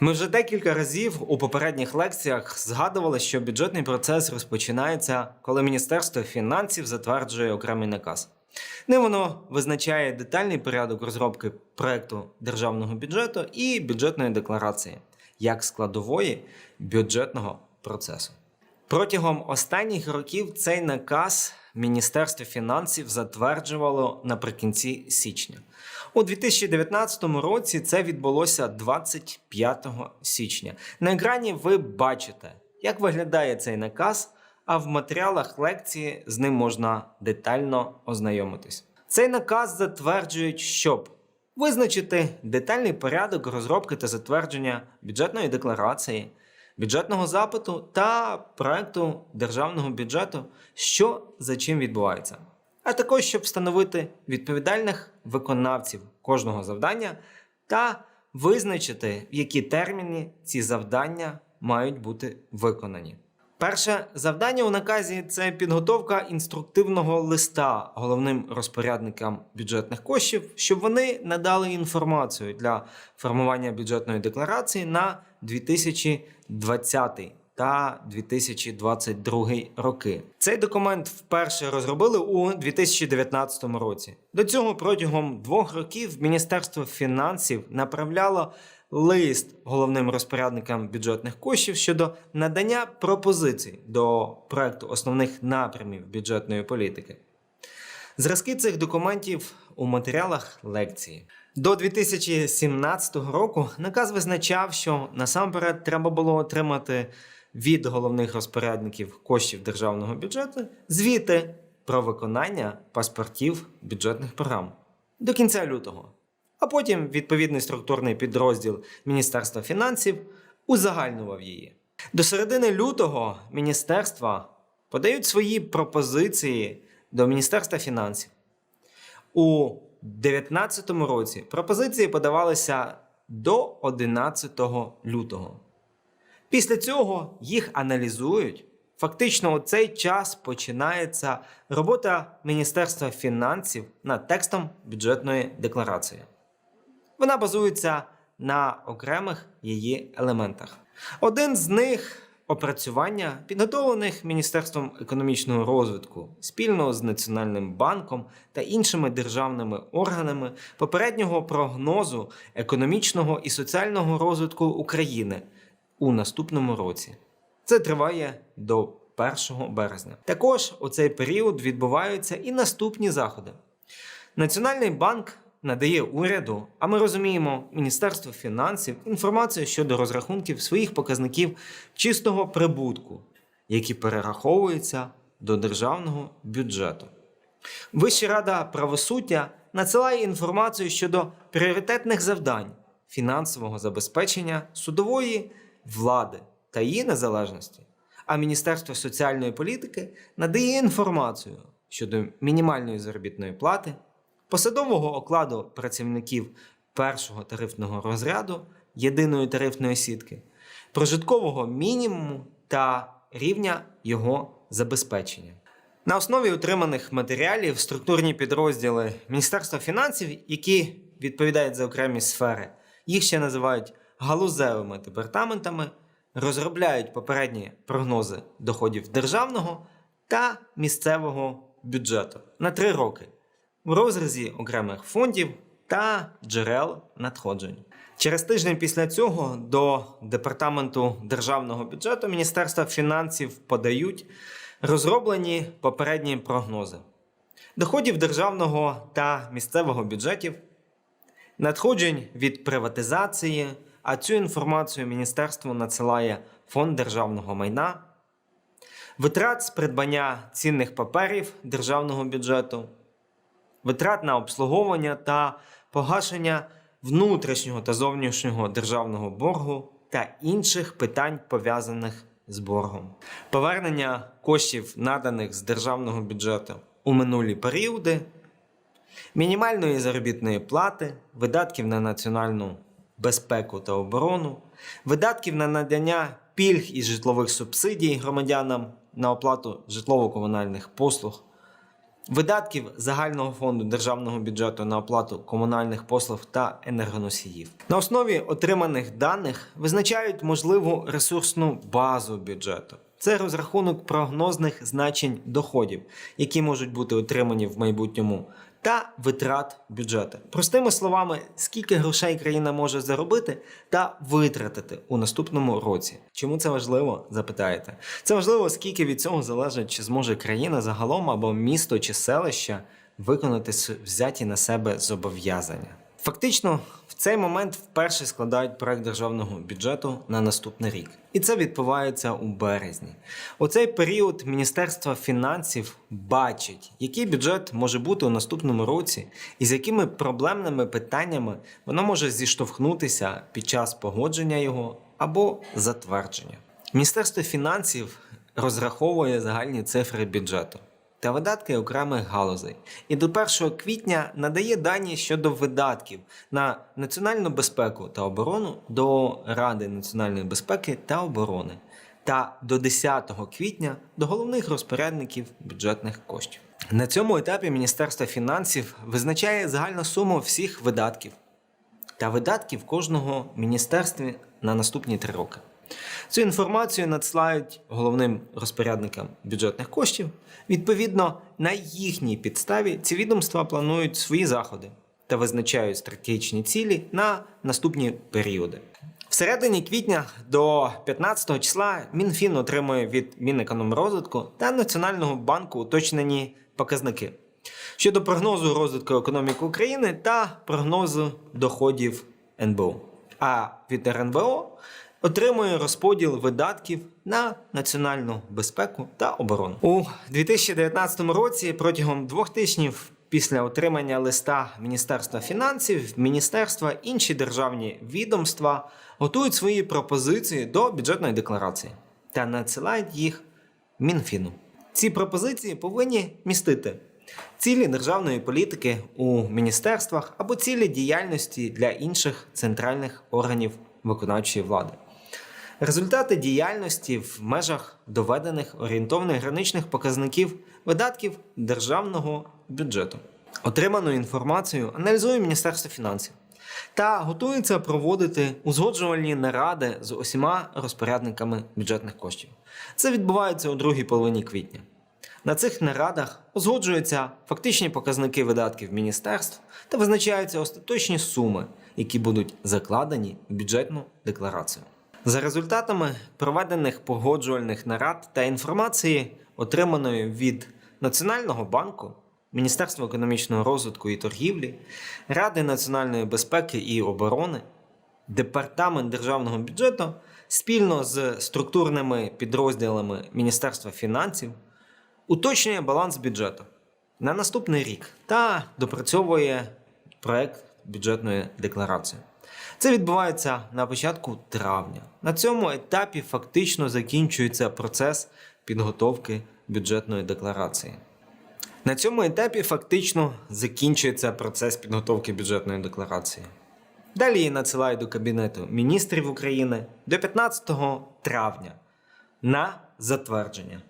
Ми вже декілька разів у попередніх лекціях згадували, що бюджетний процес розпочинається, коли Міністерство фінансів затверджує окремий наказ. Ним воно визначає детальний порядок розробки проекту державного бюджету і бюджетної декларації як складової бюджетного процесу. Протягом останніх років цей наказ Міністерство фінансів затверджувало наприкінці січня. У 2019 році це відбулося 25 січня. На екрані ви бачите, як виглядає цей наказ, а в матеріалах лекції з ним можна детально ознайомитись. Цей наказ затверджують, щоб визначити детальний порядок розробки та затвердження бюджетної декларації, бюджетного запиту та проекту державного бюджету, що за чим відбувається, а також щоб встановити відповідальних виконавців кожного завдання та визначити, в які терміни ці завдання мають бути виконані. Перше завдання у наказі це підготовка інструктивного листа головним розпорядникам бюджетних коштів, щоб вони надали інформацію для формування бюджетної декларації на 2020 та 2022 роки. Цей документ вперше розробили у 2019 році. До цього протягом двох років Міністерство фінансів направляло лист головним розпорядникам бюджетних коштів щодо надання пропозицій до проекту основних напрямів бюджетної політики. Зразки цих документів у матеріалах лекції. До 2017 року наказ визначав, що насамперед треба було отримати від головних розпорядників коштів державного бюджету звіти про виконання паспортів бюджетних програм до кінця лютого. А потім відповідний структурний підрозділ Міністерства фінансів узагальнював її. До середини лютого міністерства подають свої пропозиції до Міністерства фінансів. У 2019 році пропозиції подавалися до 11 лютого. Після цього їх аналізують. Фактично, у цей час починається робота Міністерства фінансів над текстом бюджетної декларації. Вона базується на окремих її елементах. Один з них опрацювання, підготовлених Міністерством економічного розвитку спільно з Національним банком та іншими державними органами попереднього прогнозу економічного і соціального розвитку України у наступному році. Це триває до 1 березня. Також у цей період відбуваються і наступні заходи. Національний банк надає уряду, а ми розуміємо Міністерство фінансів інформацію щодо розрахунків своїх показників чистого прибутку, які перераховуються до державного бюджету. Вища рада правосуддя надсилає інформацію щодо пріоритетних завдань фінансового забезпечення судової влади та її незалежності. А Міністерство соціальної політики надає інформацію щодо мінімальної заробітної плати, посадового окладу працівників першого тарифного розряду єдиної тарифної сітки, прожиткового мінімуму та рівня його забезпечення. На основі отриманих матеріалів структурні підрозділи Міністерства фінансів, які відповідають за окремі сфери, їх ще називають галузевими департаментами, розробляють попередні прогнози доходів державного та місцевого бюджету. На три роки. В розрізі окремих фондів та джерел надходжень. Через тиждень після цього до департаменту державного бюджету Міністерства фінансів подають розроблені попередні прогнози. Доходів державного та місцевого бюджетів, надходжень від приватизації, а цю інформацію міністерство надсилає Фонд державного майна, витрат з придбання цінних паперів державного бюджету, витрат на обслуговування та погашення внутрішнього та зовнішнього державного боргу та інших питань пов'язаних з боргом, повернення коштів, наданих з державного бюджету у минулі періоди, мінімальної заробітної плати, видатків на національну безпеку та оборону, видатків на надання пільг і житлових субсидій громадянам на оплату житлово-комунальних послуг, видатків загального фонду державного бюджету на оплату комунальних послуг та енергоносіїв. На основі отриманих даних визначають можливу ресурсну базу бюджету. Це розрахунок прогнозних значень доходів, які можуть бути отримані в майбутньому, та витрат бюджету. Простими словами, скільки грошей країна може заробити та витратити у наступному році. Чому це важливо? Запитаєте. Це важливо, оскільки від цього залежить, чи зможе країна загалом або місто чи селище виконати взяті на себе зобов'язання. Фактично, в цей момент вперше складають проект державного бюджету на наступний рік, і це відбувається у березні. У цей період Міністерство фінансів бачить, який бюджет може бути у наступному році, і з якими проблемними питаннями воно може зіштовхнутися під час погодження його або затвердження. Міністерство фінансів розраховує загальні цифри бюджету та видатки окремих галузей. І до 1 квітня надає дані щодо видатків на національну безпеку та оборону до Ради національної безпеки та оборони та до 10 квітня до головних розпорядників бюджетних коштів. На цьому етапі Міністерство фінансів визначає загальну суму всіх видатків та видатків кожного міністерства на наступні три роки. Цю інформацію надсилають головним розпорядникам бюджетних коштів. Відповідно, на їхній підставі ці відомства планують свої заходи та визначають стратегічні цілі на наступні періоди. В середині квітня до 15 числа Мінфін отримує від Мінекономрозвитку та Національного банку уточнені показники щодо прогнозу розвитку економіки України та прогнозу доходів НБУ. А від РНБО отримує розподіл видатків на національну безпеку та оборону. У 2019 році протягом двох тижнів після отримання листа Міністерства фінансів, міністерства інші державні відомства готують свої пропозиції до бюджетної декларації та надсилають їх Мінфіну. Ці пропозиції повинні містити цілі державної політики у міністерствах або цілі діяльності для інших центральних органів виконавчої влади. Результати діяльності в межах доведених орієнтовних граничних показників видатків державного бюджету. Отриману інформацію аналізує Міністерство фінансів та готується проводити узгоджувальні наради з усіма розпорядниками бюджетних коштів. Це відбувається у другій половині квітня. На цих нарадах узгоджуються фактичні показники видатків міністерств та визначаються остаточні суми, які будуть закладені в бюджетну декларацію. За результатами проведених погоджувальних нарад та інформації, отриманої від Національного банку, Міністерства економічного розвитку і торгівлі, Ради національної безпеки і оборони, Департамент державного бюджету спільно з структурними підрозділами Міністерства фінансів уточнює баланс бюджету на наступний рік та допрацьовує проект бюджетної декларації. Це відбувається на початку травня. На цьому етапі фактично закінчується процес підготовки бюджетної декларації. На цьому етапі фактично закінчується процес підготовки бюджетної декларації. Далі її надсилають до Кабінету міністрів України до 15 травня на затвердження.